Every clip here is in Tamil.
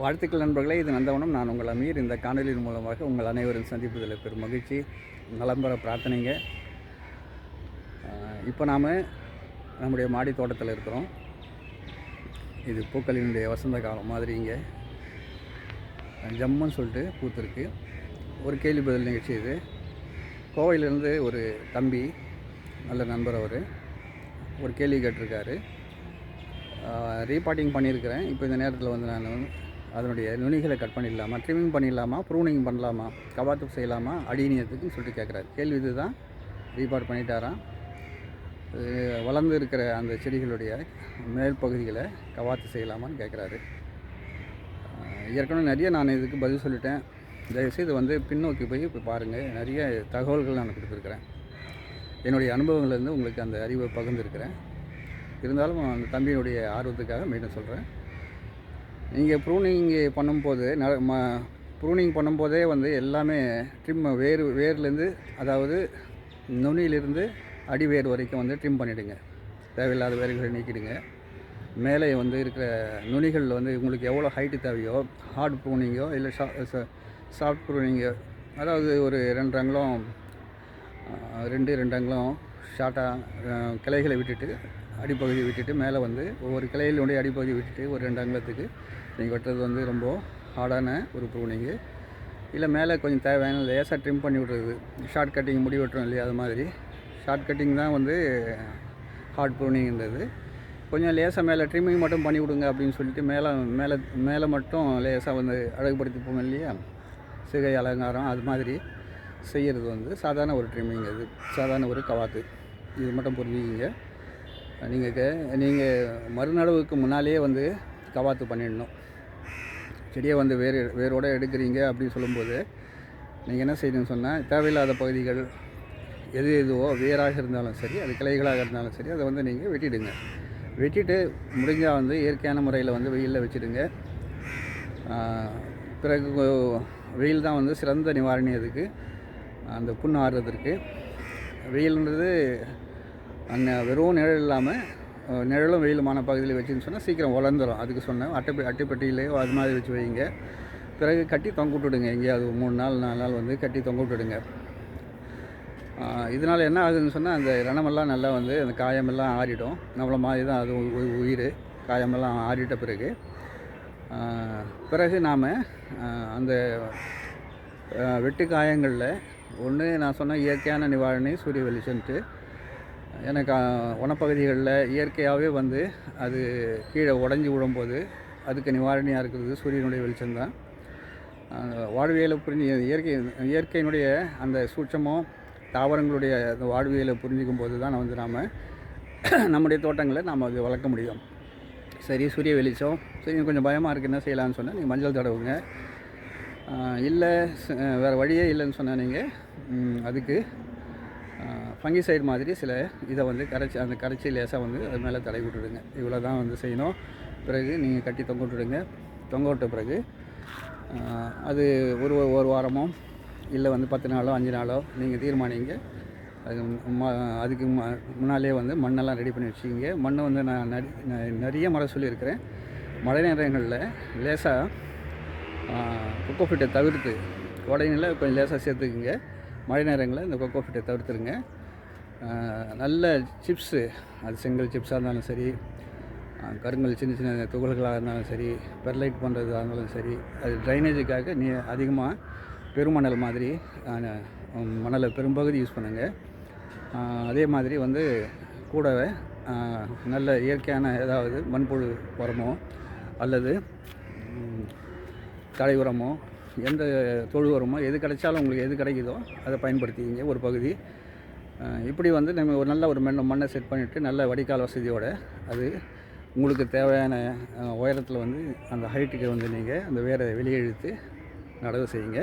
வாழ்த்துக்கள் நண்பர்களே இது நந்தவனம். நான் உங்கள் அமீர். இந்த காணொலியின் மூலமாக உங்கள் அனைவரும் சந்திப்பதில் பெரும் மகிழ்ச்சி. நலம்பெற பிரார்த்தனைங்க. இப்போ நாம் நம்முடைய மாடி தோட்டத்தில் இருக்கிறோம். இது பூக்களினுடைய வசந்த காலம் மாதிரி இங்கே ஜம்முன்னு சொல்லிட்டு பூத்திருக்கு. ஒரு கேள்வி பதில் நிகழ்ச்சி இது. கோவையிலேருந்து ஒரு தம்பி நல்ல நண்பர் அவர் ஒரு கேள்வி கேட்டிருக்காரு. ரீபாட்டிங் பண்ணியிருக்கிறேன். இப்போ இந்த நேரத்தில் வந்து நான் அதனுடைய நுனிகளை கட் பண்ணிடலாமா ட்ரிமிங் பண்ணிடலாமா ப்ரூனிங் பண்ணலாமா கவாத்து செய்யலாமா அடிநியத்துக்குன்னு சொல்லிட்டு கேட்குறாரு. கேள்வி இதுதான். ரீபார்ட் பண்ணிட்டாராம். அது வளர்ந்து இருக்கிற அந்த செடிகளுடைய மேல் பகுதிகளை கவாத்து செய்யலாமான்னு கேட்குறாரு. ஏற்கனவே நிறைய நான் இதுக்கு பதில் சொல்லிட்டேன். தயவுசெய்து வந்து பின்னோக்கி போய் இப்போ பாருங்கள் நிறைய தகவல்கள் நான் கொடுத்துருக்குறேன். என்னுடைய அனுபவங்கள்லேருந்து உங்களுக்கு அந்த அறிவை பகிர்ந்துருக்கிறேன். இருந்தாலும் அந்த தம்பியினுடைய ஆர்வத்துக்காக மீண்டும் சொல்கிறேன் நீங்கள் ப்ரூனிங் பண்ணும்போது ந ம ப்ரூனிங் பண்ணும்போதே வந்து எல்லாமே ட்ரிம் வேர் வேர்லேருந்து அதாவது நுனியிலிருந்து அடி வேர் வரைக்கும் வந்து ட்ரிம் பண்ணிவிடுங்க தேவையில்லாத வேர்களை நீக்கிடுங்க. மேலே வந்து இருக்கிற நுனிகளில் வந்து உங்களுக்கு எவ்வளோ ஹைட்டு தேவையோ ஹார்ட் ப்ரூனிங்கோ இல்லை ஷா சாஃப்ட் ப்ரூனிங்கோ அதாவது ஒரு ரெண்டு அங்குலம் ரெண்டு ரெண்டு அங்குலம் ஷார்ட்டாக கிளைகளை விட்டுட்டு அடிப்பகுதியை விட்டுட்டு மேலே வந்து ஒவ்வொரு கிளையிலுடைய அடிப்பகுதியை விட்டுட்டு ஒரு ரெண்டு அங்கத்துக்கு. நீங்கள் வெட்டுறது வந்து ரொம்ப ஹார்டான ஒரு ப்ரூனிங்கு இல்லை மேலே கொஞ்சம் தேவையான லேசாக ட்ரிம் பண்ணி விட்றது. ஷார்ட் கட்டிங் முடி வெட்டுறோம் இல்லையா அது மாதிரி. ஷார்ட் கட்டிங் தான் வந்து ஹார்ட் ப்ரூனிங்ன்றது கொஞ்சம் லேசாக மேலே ட்ரிம்மிங் மட்டும் பண்ணி விடுங்க அப்படின்னு சொல்லிட்டு மேலே மேலே மேலே மட்டும் லேசாக வந்து அழகுபடுத்திப்போம் இல்லையா? சிகை அலங்காரம் அது மாதிரி செய்கிறது வந்து சாதாரண ஒரு ட்ரிம்மிங் அது சாதாரண ஒரு கவாத்து. இது மட்டும் புரிஞ்சுக்கிங்க நீங்கள் நீங்கள் மறுநடவுக்கு முன்னாலேயே வந்து கவாத்து பண்ணிடணும். செடியை வந்து வேறு வேரோட எடுக்கிறீங்க அப்படின்னு சொல்லும்போது நீங்கள் என்ன செய்யணும்னு சொன்னால் தேவையில்லாத பகுதிகள் எது எதுவோ வேராக இருந்தாலும் சரி அது கிளைகளாக இருந்தாலும் சரி அதை வந்து நீங்கள் வெட்டிடுங்க. வெட்டிட்டு முடிஞ்சால் வந்து இயற்கையான முறையில் வந்து வெயிலில் வச்சுடுங்க. பிறகு வெயில் தான் வந்து சிறந்த நிவாரணி அதுக்கு. அந்த புண்ணு ஆறுறதுக்கு. வெயில்ன்றது அந்த வெறும் நிழல் இல்லாமல் நிழலும் வெயிலுமான பகுதியில் வச்சுன்னு சொன்னால் சீக்கிரம் வளர்ந்துடும் அதுக்கு சொன்னேன் அட்டை அட்டைப்பெட்டியிலையோ அது மாதிரி வச்சு வைங்க பிறகு கட்டி தொங்க விட்டுடுங்க. எங்கேயாவது மூணு நாள் நாலு நாள் வந்து கட்டி தொங்க விட்டுடுங்க. இதனால் என்ன ஆகுதுன்னு சொன்னால் அந்த ரணமெல்லாம் நல்லா வந்து அந்த காயமெல்லாம் ஆறிடும். நம்மள மாதிரி தான் அது உயிர். காயமெல்லாம் ஆறிட்ட பிறகு பிறகு நாம் அந்த வெட்டு காயங்களில் ஒன்று நான் சொன்ன இயற்கையான நிவாரணி சூரிய வெளிச்சம்ட்டு எனக்கு வனப்பகுதிகளில் இயற்கையாகவே வந்து அது கீழே உடஞ்சி விழும்போது அதுக்கு நிவாரணியாக இருக்கிறது சூரியனுடைய வெளிச்சம்தான் வாழ்வியலை புரிஞ்சு இயற்கை இயற்கையினுடைய அந்த சூட்சமும் தாவரங்களுடைய அந்த வாழ்வியலை புரிஞ்சிக்கும் போது தான் வந்து நாம் நம்முடைய தோட்டங்களை நாம் அது வளர்க்க முடியும். சரி சூரிய வெளிச்சம். சரி கொஞ்சம் பயமாக இருக்குது என்ன செய்யலாம்னு சொன்னால் நீங்கள் மஞ்சள் தடவுங்க. இல்லை வேறு வழியே இல்லைன்னு சொன்னால் நீங்கள் அதுக்கு ஃபங்கிசைடு மாதிரி சில இதை வந்து கரைச்சி அந்த கரைச்சி லேசாக வந்து அது மேலே தடவி விட்டுடுங்க. இவ்வளோ தான் வந்து செய்யணும். பிறகு நீங்கள் கட்டி தொங்க விட்டுடுங்க. தொங்க விட்ட பிறகு அது ஒரு ஒரு வாரமோ இல்லை வந்து பத்து நாளோ அஞ்சு நாளோ நீங்கள் தீர்மானிங்க. அது அதுக்கு முன்னாலே வந்து மண்ணெல்லாம் ரெடி பண்ணி வச்சுக்கிங்க. மண்ணை வந்து நான் நரி நிறைய முறை சொல்லியிருக்கிறேன். மழை நேரங்களில் லேசாக கொக்கோஃபிட்டை தவிர்த்து உடையில கொஞ்சம் லேசாக சேர்த்துக்குங்க. மழை நேரங்களில் இந்த கொக்கோஃபிட்டை தவிர்த்துருங்க நல்ல சிப்ஸு. அது செங்கல் சிப்ஸாக இருந்தாலும் சரி கருங்கல் சின்ன சின்ன துகள்களாக இருந்தாலும் சரி பெர்லைட் பண்ணுறதாக இருந்தாலும் சரி அது ட்ரைனேஜுக்காக நீ அதிகமாக பெருமணல் மாதிரி மணலை பெரும்பகுதி யூஸ் பண்ணுங்கள் அதே மாதிரி வந்து கூடவே நல்ல இயற்கையான ஏதாவது மண்புழு உரமோ அல்லது தலை தழை உரமோ எந்த தொழு உரமோ எது கிடைச்சாலும் உங்களுக்கு எது கிடைக்குதோ அதை பயன்படுத்திக்கிங்க. ஒரு பகுதி இப்படி வந்து நம்ம ஒரு நல்ல ஒரு மண்ணை மண்ணை செட் பண்ணிவிட்டு நல்ல வடிகால் வசதியோடு அது உங்களுக்கு தேவையான உயரத்தில் வந்து அந்த ஹைட்டுக்கு வந்து நீங்கள் அந்த வேரை வெளியே இழுத்து நடவு செய்யுங்க.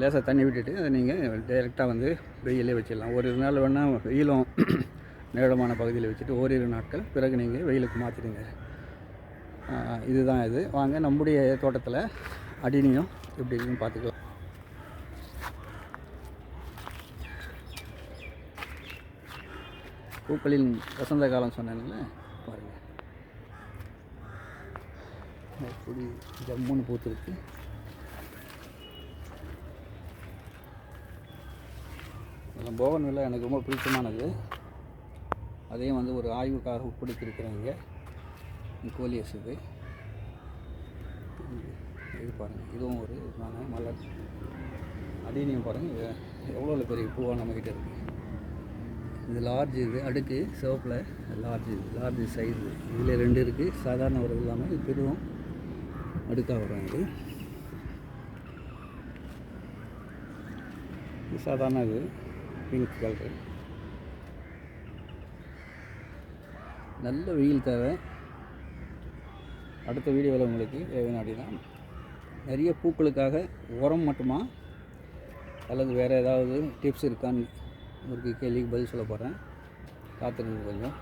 லேசாக தண்ணி விட்டுட்டு அதை நீங்கள் டைரெக்டாக வந்து வெயிலே வச்சிடலாம். ஒரு நாள் வேணால் வெயிலும் நேரமான பகுதியில் வச்சுட்டு ஓரிரு நாட்கள் பிறகு நீங்கள் வெயிலுக்கு மாற்றிடுங்க இதுதான் இது. வாங்க நம்முடைய தோட்டத்தில் அடினியும் எப்படி இருக்குன்னு பார்த்துக்கலாம். பூக்களின் வசந்த காலம் சொன்னேன்ல பாருங்கள் எப்படி ஜம்முன்னு பூத்துருக்கு. இதில் போகன் வில்லை எனக்கு ரொம்ப பிடித்தமானது. அதையும் வந்து ஒரு ஆய்வுக்காக உட்படுத்தியிருக்கிறாங்க கோலியஸுக்கு இது இது பாருங்கள் இதுவும் ஒரு நான் மலர். அதையும் பாருங்கள் எவ்வளோ பெரிய பூவாக நம்மக்கிட்ட இருக்குது இது லார்ஜ் இது அடுக்கு சிவப்பில் லார்ஜ் இது லார்ஜ் சைஸு இதில் ரெண்டு இருக்குது சாதாரண ஒரு இல்லாமல் இது பெரும் அடுக்காக வரும் இது. இது சாதாரண இது. பிங்க் கலரு நல்ல வெயில் தேவை. அடுத்த வீடியோவில் உங்களுக்கு தேவையான நிறைய பூக்களுக்காக உரம் மட்டுமா? அல்லது வேறு ஏதாவது டிப்ஸ் இருக்கான்னு ஒரு கேள்விக்கு பதில் சொல்ல போகிறேன் காத்திருந்து கொஞ்சம்.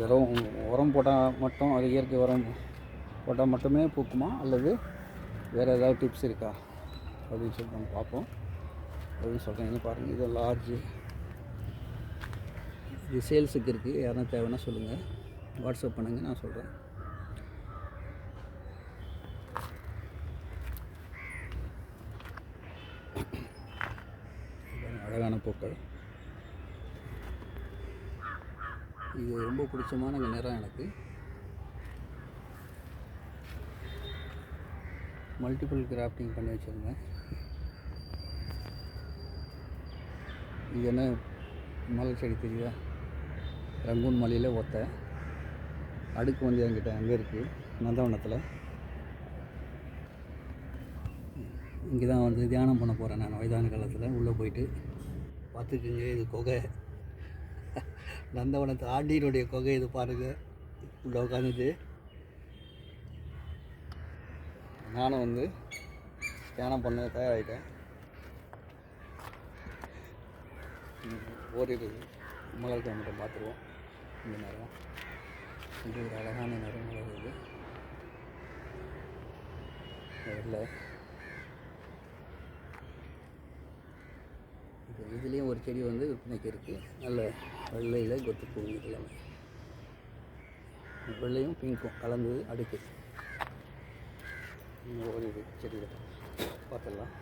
வெறும் உரம் போட்டால் மட்டும் அது இயற்கை உரம் போட்டால் மட்டுமே பூக்குமா? அல்லது வேறு ஏதாவது டிப்ஸ் இருக்கா? அப்படின்னு சொல்லிட்டு நம்ம பார்ப்போம். அப்படின்னு சொல்கிறேன் இது பாருங்கள் இது லார்ஜு இது சேல்ஸுக்கு இருக்குது யாருன்னா தேவைன்னா சொல்லுங்கள் வாட்ஸ்அப் பண்ணுங்கள் நான் சொல்கிறேன் அழகான பூக்கள். இது ரொம்ப பிடிச்சமான நிறம் எனக்கு. மல்டிபிள் கிராஃப்டிங் பண்ணி வச்சுருந்தேன். இது என்ன? மலை செடி தெரியுதா? ரங்கூன் மலையில் ஒத்த. அடுக்கு வந்து என்கிட்ட அங்கே இருக்குது நந்தவனத்தில். இங்கே தான் வந்து தியானம் பண்ண போகிறேன் நான் வயதான காலத்தில். உள்ளே போயிட்டு பார்த்துக்குங்க இது குகை. நந்தவனத்து ஆண்டியினுடைய குகை இது பாருங்கள் உள்ளே உட்காந்துட்டு நானும் வந்து தியானம் பண்ண தயாராகிட்டேன் ஓரிரு மலர் மட்டும் பார்த்துருவோம். இந்த நேரம். இன்றைய ஒரு அழகான நேரம் மலர் இல்லை வெள்ளை இப்போ இதுலேயும் ஒரு செடி வந்து விற்பனைக்கு இருக்குது நல்ல வெள்ளையில் கொத்து பூ எல்லாமே வெள்ளையும் பிங்க்கும் கலந்தது அடுக்கு. இன்னும் ஒரு பார்த்துடலாம்.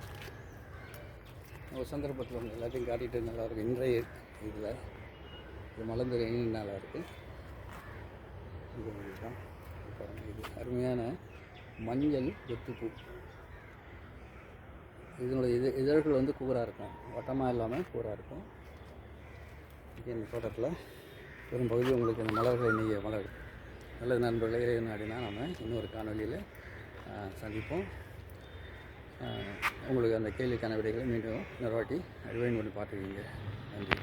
ஒரு சந்தர்ப்பத்தில் வந்து எல்லாத்தையும் காட்டிட்டு நல்லாயிருக்கும் இன்றைய இதில் இது மலர்ந்துற நல்லா இருக்குது இது தான் இது அருமையான மஞ்சள் வெத்துப்பூ இதனுடைய இது இதழ்கள் வந்து கூராக இருக்கும். வட்டமாக இல்லாமல் கூராக இருக்கும். இங்கே இந்த தோட்டத்தில் பெரும்பகுதி உங்களுக்கு இந்த மலர்கள் இன்றைக்கி மலர் நல்லது நண்பர்களை இறைவன் நாடினா நம்ம இன்னொரு காணொலியில் சந்திப்போம். உங்களுக்கு அந்த கேள்விக்கான விடைகளை மீண்டும் இன்னொரு வாட்டி ரிவைன் பண்ணி பார்த்துக்கிங்க. நன்றி.